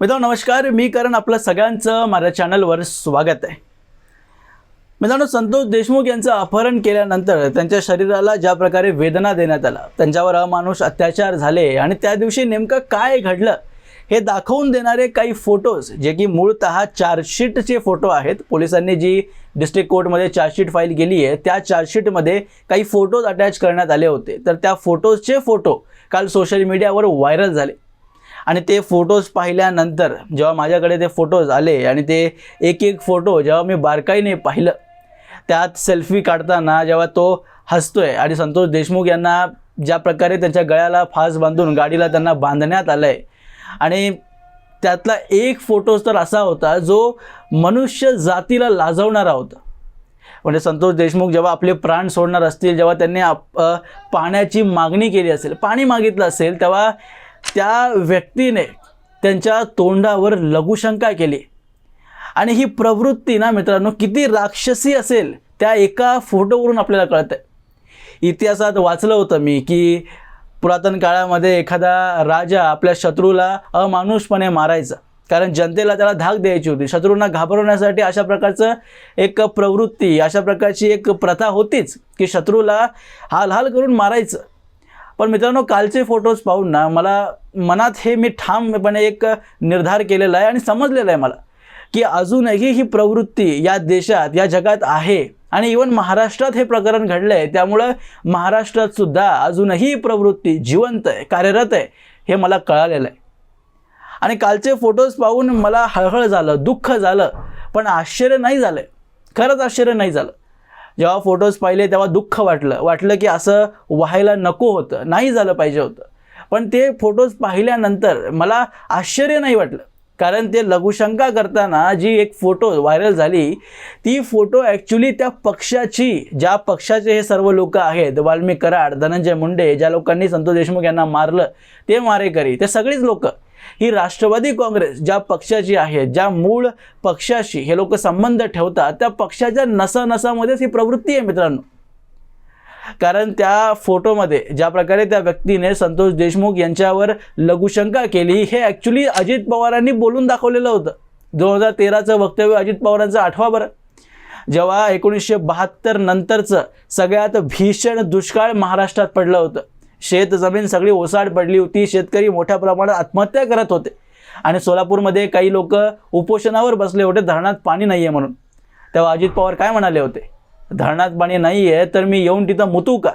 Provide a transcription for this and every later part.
मित्रांनो नमस्कार. मी करण. आपलं सगळ्यांचं माझ्या चॅनलवर स्वागत आहे. मित्रांनो संतोष देशमुख यांचं अपहरण केल्यानंतर त्यांच्या शरीराला ज्या प्रकारे वेदना देण्यात आला त्यांच्यावर अमानुष अत्याचार झाले आणि त्या दिवशी नेमकं काय घडलं हे दाखवून देणारे काही फोटोज जे की मूळतः चार्जशीटचे फोटो आहेत. पोलिसांनी जी डिस्ट्रिक्ट कोर्टमध्ये चार्जशीट फाईल केली आहे त्या चार्जशीटमध्ये काही फोटोज अटॅच करण्यात आले होते. तर त्या फोटोजचे फोटो काल सोशल मीडियावर व्हायरल झाले. आणि ते फोटोज पाहिल्यानंतर जेव्हा माझ्याकडे ते फोटोज आले आणि ते एक एक फोटो जेव्हा मी बारकाईने पाहिलं त्यात सेल्फी काढताना जेव्हा तो हसतोय आणि संतोष देशमुख यांना ज्या प्रकारे त्यांच्या गळ्याला फास बांधून गाडीला त्यांना बांधण्यात आलं आहे आणि त्यातला एक फोटोज तर असा होता जो मनुष्य जातीला लाजवणारा होता. म्हणजे संतोष देशमुख जेव्हा आपले प्राण सोडणार असतील जेव्हा त्यांनी आप पाण्याची मागणी केली असेल पाणी मागितलं असेल तेव्हा त्या व्यक्तीने त्यांच्या तोंडावर लघुशंका केली. आणि ही प्रवृत्ती ना मित्रांनो किती राक्षसी असेल त्या एका फोटोवरून आपल्याला कळतं आहे इतिहासात वाचलं होतं मी की पुरातन काळामध्ये एखादा राजा आपल्या शत्रूला अमानुषपणे मारायचा. कारण जनतेला त्याला धाक द्यायची होती. शत्रूंना घाबरवण्यासाठी अशा प्रकारचं एक प्रवृत्ती अशा प्रकारची एक प्रथा होतीच की शत्रूला हाल हाल करून मारायचं. पण मित्रांनो कालचे फोटोज पाहून ना मला मनात हे मी ठामपणे एक निर्धार केलेला आहे आणि समजलेलं आहे मला की अजूनही ही प्रवृत्ती या देशात या जगात आहे. आणि इवन महाराष्ट्रात हे प्रकरण घडलं आहे त्यामुळं महाराष्ट्रात सुद्धा अजूनही ही प्रवृत्ती जिवंत आहे कार्यरत आहे हे मला कळालेलं आहे. आणि कालचे फोटोज पाहून मला हळहळ झालं दुःख झालं पण आश्चर्य नाही झालं खरंच आश्चर्य नाही झालं. जेव्हा फोटोज पाहिले तेव्हा दुःख वाटलं. वाटलं की असं व्हायला नको होतं. नाही झालं पाहिजे होतं. पण ते फोटोज पाहिल्यानंतर मला आश्चर्य नाही वाटलं. कारण ते लघुशंका करताना जी एक फोटो व्हायरल झाली ती फोटो ॲक्च्युली त्या पक्षाची ज्या पक्षाचे हे सर्व लोक आहेत वाल्मिक कराड धनंजय मुंडे ज्या लोकांनी संतोष देशमुख यांना मारलं ते मारेकरी ते सगळीच लोकं. ही राष्ट्रवादी काँग्रेस ज्या पक्षाची आहे ज्या मूळ पक्षाशी हे लोक संबंध ठेवतात त्या पक्षाच्या नसानसामध्येच ही प्रवृत्ती आहे मित्रांनो. कारण त्या फोटोमध्ये ज्या प्रकारे त्या व्यक्तीने संतोष देशमुख यांच्यावर लघुशंका केली हे ॲक्च्युली अजित पवारांनी बोलून दाखवलेलं होतं. दोन हजार तेराचं वक्तव्य अजित पवारांचं आठवा बरं. जेव्हा एकोणीसशे बहात्तर नंतरचं सगळ्यात भीषण दुष्काळ महाराष्ट्रात पडलं होतं. शेत जमीन सगळी ओसाड पडली होती. शेतकरी मोठ्या प्रमाणात आत्महत्या करत होते. आणि सोलापूरमध्ये काही लोक उपोषणावर बसले होते. धरणात पाणी नाही आहे म्हणून. तेव्हा अजित पवार काय म्हणाले होते? धरणात पाणी नाही आहे तर मी येऊन तिथं मुतू का?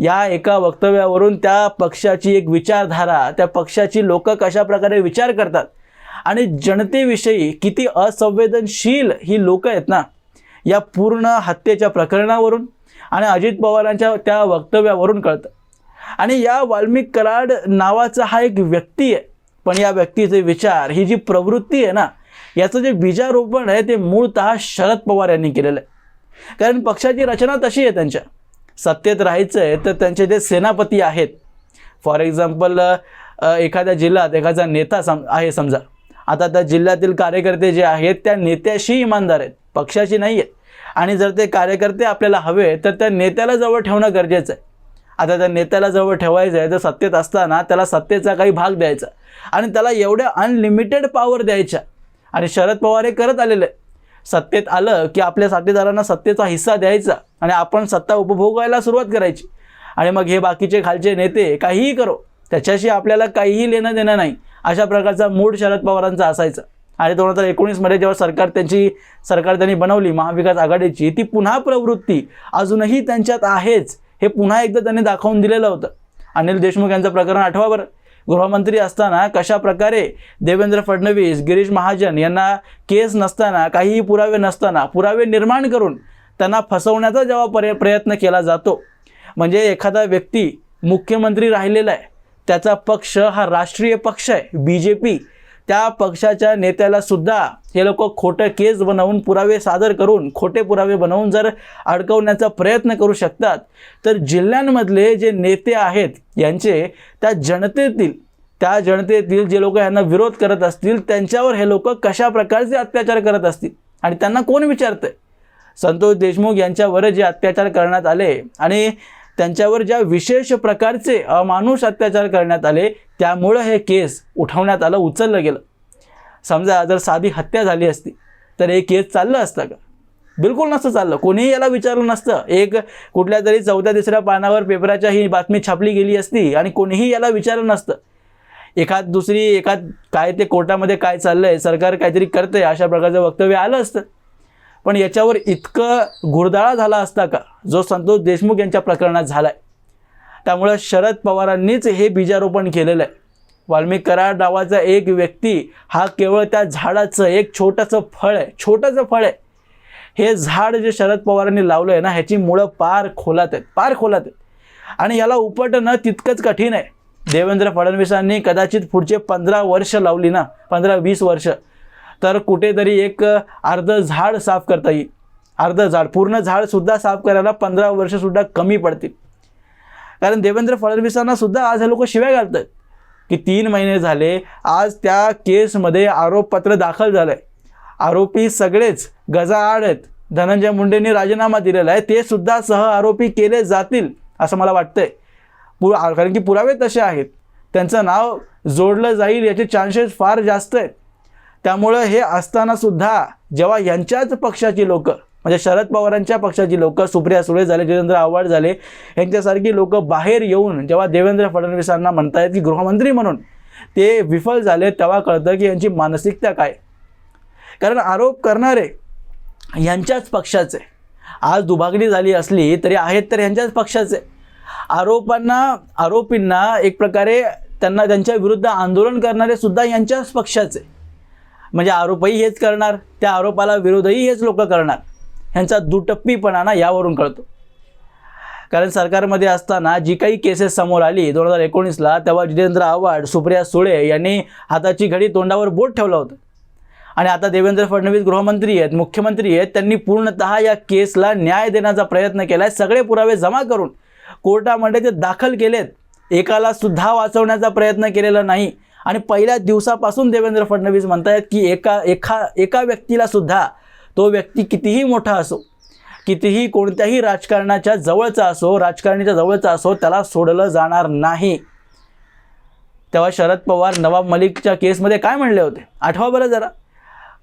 या एका वक्तव्यावरून त्या पक्षाची एक विचारधारा त्या पक्षाची लोक कशा प्रकारे विचार करतात? आणि जनतेविषयी किती असंवेदनशील ही लोक आहेत ना या पूर्ण हत्येच्या प्रकरणावरून? आणि अजित पवारांच्या त्या वक्तव्यावरून कळतं. आणि या वाल्मिक कराड नावाचा हा एक व्यक्ती आहे. पण या व्यक्तीचे विचार ही जी प्रवृत्ती आहे ना याचं जे बीजारोपण आहे ते मूळतः शरद पवार यांनी केलेलं आहे. कारण पक्षाची रचना तशी आहे त्यांच्या. सत्तेत राहायचं आहे तर त्यांचे जे सेनापती आहेत. फॉर एक्झाम्पल एखाद्या जिल्ह्यात एखादा नेता सम आहे समजा. आता त्या जिल्ह्यातील कार्यकर्ते जे आहेत त्या नेत्याशी इमानदार आहेत. पक्षाची नाही आहेत आणि जर ते कार्यकर्ते आपल्याला हवे तर त्या नेत्याला जवळ ठेवणं गरजेचं आहे. आता त्या नेत्याला जवळ ठेवायचं आहे तर सत्तेत असताना त्याला सत्तेचा काही भाग द्यायचा आणि त्याला एवढ्या अनलिमिटेड पॉवर द्यायच्या आणि शरद पवार हे करत आलेले आहे. सत्तेत आलं की आपल्या साथीदारांना सत्तेचा हिस्सा द्यायचा आणि आपण सत्ता उपभोगायला सुरुवात करायची आणि मग हे बाकीचे खालचे नेते काहीही करो त्याच्याशी आपल्याला काहीही लेणं देणं नाही. अशा प्रकारचा मूड शरद पवारांचा असायचा. आणि दोन हजार एकोणीसमध्ये जेव्हा सरकार त्यांची सरकार त्यांनी बनवली महाविकास आघाडीची ती पुन्हा प्रवृत्ती अजूनही त्यांच्यात आहेच हे पुन्हा एकदा त्यांनी दाखवून दिलेलं होतं. अनिल देशमुख यांचं प्रकरण आठवा बरं. गृहमंत्री असताना कशा प्रकारे देवेंद्र फडणवीस गिरीश महाजन यांना केस नसताना काहीही पुरावे नसताना पुरावे निर्माण करून त्यांना फसवण्याचा जेव्हा पर्य प्रयत्न केला जातो म्हणजे एखादा व्यक्ती मुख्यमंत्री राहिलेला आहे त्याचा पक्ष हा राष्ट्रीय पक्ष आहे बी जे पी त्या पक्षाच्या नेत्याला सुद्धा हे लोक खोटं केस बनवून पुरावे सादर करून खोटे पुरावे बनवून जर अडकवण्याचा प्रयत्न करू शकतात तर जिल्ह्यांमधले जे नेते आहेत यांचे त्या जनतेतील त्या जनतेतील जे लोक यांना विरोध करत असतील त्यांच्यावर हे लोक कशा प्रकारचे अत्याचार करत असतील? आणि त्यांना कोण विचारतं संतोष देशमुख यांच्यावर जे अत्याचार करण्यात आले आणि त्यांच्यावर ज्या विशेष प्रकारचे अमानुष अत्याचार करण्यात आले त्यामुळं हे केस उठवण्यात आलं उचललं गेलं. समजा जर साधी हत्या झाली असती तर हे केस चाललं असतं का? बिलकुल नसतं चाललं. कोणीही याला विचारलं नसतं. एक कुठल्या तरी चौथ्या तिसऱ्या पानावर पेपराच्या ही बातमी छापली गेली असती आणि कोणीही याला विचारलं नसतं. एखाद दुसरी एखाद काय ते कोर्टामध्ये काय चाललं आहे सरकार काहीतरी करतंय अशा प्रकारचं वक्तव्य आलं असतं. पण याच्यावर इतकं घुरदाळा झाला असता का? जो संतोष देशमुख यांच्या प्रकरणात झाला आहे त्यामुळं शरद पवारांनीच हे बीजारोपण केलेलं आहे. वाल्मिक कराड नावाचा एक व्यक्ती हा केवळ त्या झाडाचं एक छोटंसं फळ आहे छोटंसं फळ आहे. हे झाड जे शरद पवारांनी लावलं आहे ना ह्याची मुळं पार खोलात आहेत पार खोलात आहेत. आणि याला उपटणं तितकंच कठीण आहे. देवेंद्र फडणवीसांनी कदाचित पुढचे पंधरा वर्ष लावली ना पंधरा वीस वर्ष तर कुठेतरी एक अर्धं झाड साफ करता येईल. अर्धं झाड पूर्ण झाडसुद्धा साफ करायला पंधरा वर्षसुद्धा कमी पडतील. कारण देवेंद्र फडणवीसांना सुद्धा आज हे लोक शिव्या घालतात की तीन महिने झाले आज त्या केसमध्ये आरोपपत्र दाखल झालं आहे आरोपी सगळेच गजाआड आहेत. धनंजय मुंडेंनी राजीनामा दिलेला आहे. ते सुद्धा सह आरोपी केले जातील असं मला वाटतंय. पु कारण की पुरावे तसे आहेत. त्यांचं नाव जोडलं जाईल याचे चान्सेस फार जास्त आहेत. त्यामुळं हे असताना सुद्धा जेव्हा यांच्याच पक्षाची लोकं म्हणजे शरद पवारांच्या पक्षाची लोकं सुप्रिया सुळे झाले जितेंद्र आव्हाड झाले यांच्यासारखी लोक बाहेर येऊन जेव्हा देवेंद्र फडणवीसांना म्हणतायत की गृहमंत्री म्हणून ते विफल झाले तेव्हा कळतं की यांची मानसिकता काय. कारण आरोप करणारे यांच्याच पक्षाचे आज दुभागणी झाली असली तरी आहेत तर यांच्याच पक्षाचे. आरोपांना आरोपींना एक प्रकारे त्यांना त्यांच्या विरुद्ध आंदोलन करणारे सुद्धा यांच्याच पक्षाचे. म्हणजे आरोपही हेच करणार त्या आरोपाला विरोधही हेच लोक करणार. ह्यांचा दुटप्पीपणा ना यावरून कळतो. कारण सरकारमध्ये असताना जी काही केसेस समोर आली दोन हजार एकोणीसला तेव्हा जितेंद्र आव्हाड सुप्रिया सुळे यांनी हाताची घडी तोंडावर बोट ठेवलं होतं. आणि आता देवेंद्र फडणवीस गृहमंत्री आहेत मुख्यमंत्री आहेत त्यांनी पूर्णतः या केसला न्याय देण्याचा प्रयत्न केला आहे सगळे पुरावे जमा करून कोर्टामध्ये ते दाखल केलेत. एकाला सुद्धा वाचवण्याचा प्रयत्न केलेला नाही. आणि पहिल्या दिवसापासून देवेंद्र फडणवीस म्हणतायत की एका एका एका व्यक्तीला सुद्धा तो व्यक्ती कितीही मोठा असो कितीही कोणत्याही राजकारणाच्या जवळचा असो राजकारणीच्या जवळचा असो त्याला सोडलं जाणार नाही. तेव्हा शरद पवार नवाब मलिकच्या केसमध्ये काय म्हणले होते? आठवा बरं जरा.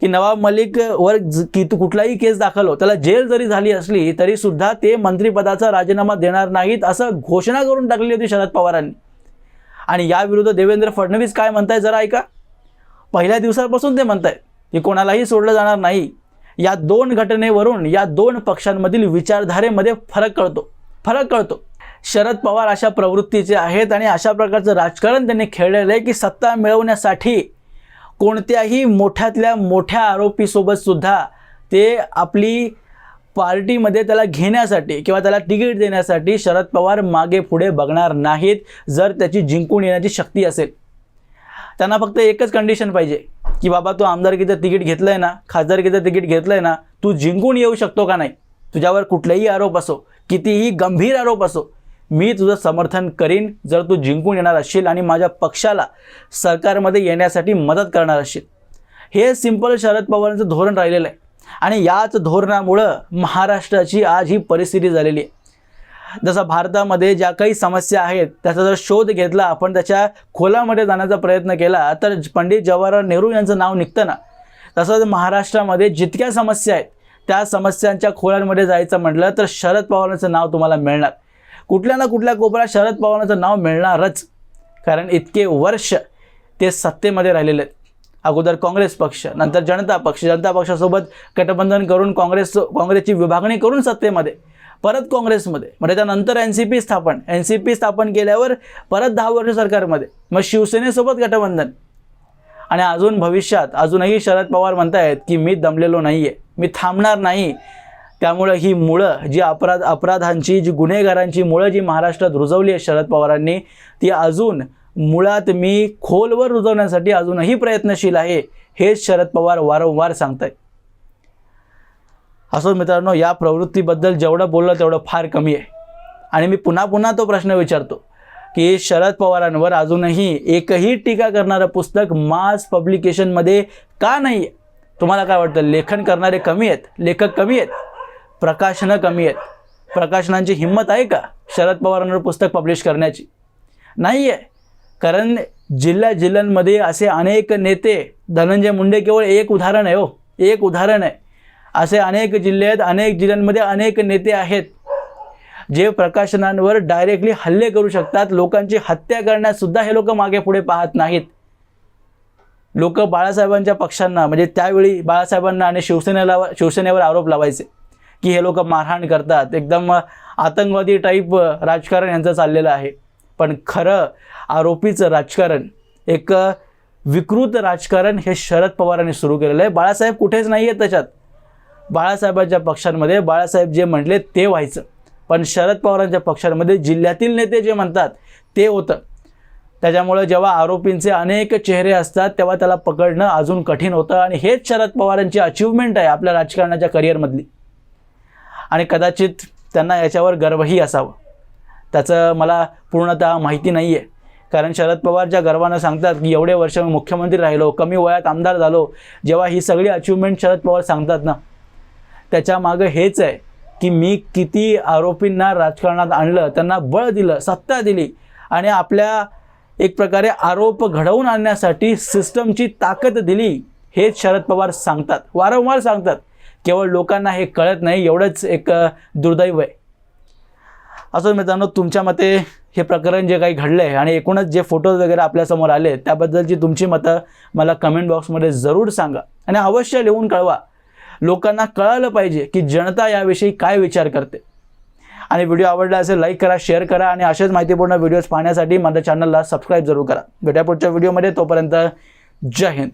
की नवाब मलिकवर की कुठलाही केस दाखल हो त्याला जेल जरी झाली असली तरीसुद्धा ते मंत्रिपदाचा राजीनामा देणार नाहीत असं घोषणा करून टाकली होती शरद पवारांनी. आणि याविरुद्ध देवेंद्र फडणवीस काय म्हणताय जरा ऐका. पहिल्या दिवसापासून ते म्हणतायत की कोणालाही सोडलं जाणार नाही. या दोन घटनेवरून या दोन पक्षांमधील विचारधारेमध्ये फरक कळतो. फरक कळतो. शरद पवार अशा प्रवृत्तीचे आहेत आणि अशा प्रकारचं राजकारण त्यांनी खेळलेलं आहे की सत्ता मिळवण्यासाठी कोणत्याही मोठ्यातल्या मोठ्या आरोपीसोबतसुद्धा ते आपली पार्टीमध्ये त्याला घेण्यासाठी किंवा त्याला तिकीट देण्यासाठी शरद पवार मागे पुढे बघणार नाहीत जर त्याची जिंकून येण्याची शक्ती असेल. त्यांना फक्त एकच कंडिशन पाहिजे की बाबा तू आमदारकीचं तिकीट घेतलं आहे ना खासदारकीचं तिकीट घेतलं आहे ना तू जिंकून येऊ शकतो का नाही? तुझ्यावर कुठलेही आरोप असो कितीही गंभीर आरोप असो मी तुझं समर्थन करीन जर तू जिंकून येणार असशील आणि माझ्या पक्षाला सरकारमध्ये येण्यासाठी मदत करणार असशील. हे सिंपल शरद पवारांचं धोरण राहिलेलं आहे. आणि याच धोरणामुळं महाराष्ट्राची आज ही परिस्थिती झालेली आहे. जसं भारतामध्ये ज्या काही समस्या आहेत त्याचा जर शोध घेतला आपण त्याच्या खोलामध्ये जाण्याचा प्रयत्न केला तर पंडित जवाहरलाल नेहरू यांचं नाव निघतं ना. तसंच महाराष्ट्रामध्ये जितक्या समस्या आहेत त्या समस्यांच्या खोलांमध्ये जायचं म्हटलं तर शरद पवारांचं नाव तुम्हाला मिळणार. कुठल्या ना कुठल्या कोपऱ्यात शरद पवारांचं नाव मिळणारच. कारण इतके वर्ष ते सत्तेमध्ये राहिलेले आहेत. अगोदर काँग्रेस पक्ष नंतर जनता पक्ष जनता पक्षासोबत गठबंधन करून काँग्रेस काँग्रेसची विभागणी करून सत्तेमध्ये परत काँग्रेसमध्ये. मग त्याच्यानंतर एन सी पी स्थापन एन सी पी स्थापन केल्यावर परत दहा वर्ष सरकारमध्ये. मग शिवसेनेसोबत गठबंधन. आणि अजून भविष्यात अजूनही शरद पवार म्हणतायत की मी दमलेलो नाही आहे मी थांबणार नाही. त्यामुळं ही मुळं जी अपराध अपराधांची जी गुन्हेगारांची मुळं जी महाराष्ट्रात रुजवली आहे शरद पवारांनी ती अजून मुळात मी खोलवर रुजवण्यासाठी अजूनही प्रयत्नशील आहे हेच शरद पवार वारंवार सांगत आहेत असो मित्रांनो या प्रवृत्तीबद्दल जेवढं बोललं तेवढं फार कमी आहे. आणि मी पुन्हा पुन्हा तो प्रश्न विचारतो की शरद पवारांवर अजूनही एकही टीका करणारं पुस्तक मास पब्लिकेशनमध्ये का नाही? आहे तुम्हाला काय वाटतं? लेखन करणारे कमी आहेत लेखक कमी आहेत प्रकाशनं कमी आहेत. प्रकाशनांची हिंमत आहे का शरद पवारांवर पुस्तक पब्लिश करण्याची? नाही आहे कारण जिल्ह्या जिल्ह्यांमध्ये असे अनेक नेते धनंजय मुंडे केवळ एक उदाहरण आहे हो एक उदाहरण आहे. असे अनेक जिल्हे आहेत अनेक जिल्ह्यांमध्ये अनेक नेते आहेत. जे प्रकाशनांवर डायरेक्टली हल्ले करू शकतात लोकांची हत्या करण्यासुद्धा हे लोक मागे पुढे पाहत नाहीत. लोक बाळासाहेबांच्या पक्षांना म्हणजे त्यावेळी बाळासाहेबांना आणि शिवसेनेला शिवसेनेवर आरोप लावायचे की हे लोक मारहाण करतात. एकदम आतंकवादी टाईप राजकारण यांचं चाललेलं आहे. पण खरं आरोपीचं राजकारण एक विकृत राजकारण हे शरद पवारांनी सुरू केलेलं आहे. बाळासाहेब कुठेच नाही आहेत त्याच्यात. बाळासाहेबांच्या पक्षांमध्ये बाळासाहेब जे म्हटले ते व्हायचं. पण शरद पवारांच्या पक्षांमध्ये जिल्ह्यातील नेते जे म्हणतात ते होतं. त्याच्यामुळं जेव्हा आरोपींचे अनेक चेहरे असतात तेव्हा त्याला पकडणं अजून कठीण होतं आणि हेच शरद पवारांची अचिव्हमेंट आहे आपल्या राजकारणाच्या करिअरमधली आणि कदाचित त्यांना याच्यावर गर्वही असावं. त्याचं मला पूर्णतः माहिती नाही आहे कारण शरद पवार ज्या गर्वानं सांगतात की एवढे वर्ष मी मुख्यमंत्री राहिलो कमी वयात आमदार झालो जेव्हा ही सगळी अचिव्हमेंट शरद पवार सांगतात ना त्याच्या मागं हेच आहे की मी किती आरोपींना राजकारणात आणलं त्यांना बळ दिलं सत्ता दिली आणि आपल्या एक प्रकारे आरोप घडवून आणण्यासाठी सिस्टमची ताकद दिली हेच शरद पवार सांगतात. वारंवार सांगतात. केवळ लोकांना हे कळत नाही एवढंच एक दुर्दैव आहे. असं मित्रांनो तुमच्या मते हे प्रकरण जे काही घडलं आहे आणि एकूणच जे फोटोज वगैरे आपल्यासमोर आले त्याबद्दलची तुमची मतं मला कमेंट बॉक्समध्ये जरूर सांगा. आणि अवश्य लिहून कळवा. लोकांना कळालं पाहिजे की जनता याविषयी काय विचार करते. आणि व्हिडिओ आवडला असेल लाईक करा शेअर करा आणि असेच माहितीपूर्ण व्हिडिओज पाहण्यासाठी माझ्या चॅनलला सबस्क्राईब जरूर करा. भेटा पुढच्या व्हिडिओमध्ये तोपर्यंत जय हिंद.